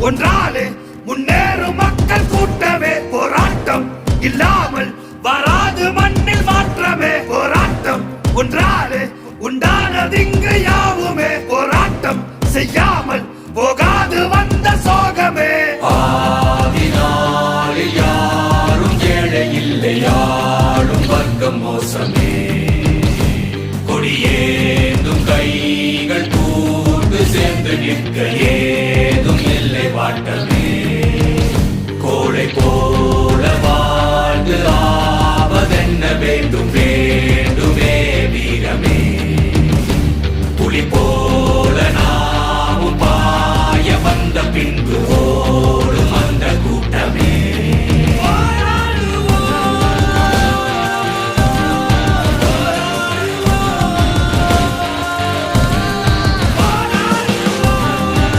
ஒன்றாலே முன்னேறும் மக்கள் கூட்டமே போராட்டம் இல்லாமல் வராது மண்ணில் மாற்றமே போராட்டம் ஒன்றாலே உண்டானது இங்கு யாவுமே போராட்டம் செய்யாமல் போகாது வந்த சோகமே. யாரும் ஏழை இல்லை யாரும் வர்க்கம் மோசமே. கொடியேந்தும் கைகள் கூட்டு சேர்ந்து நிற்கையே Verbindung.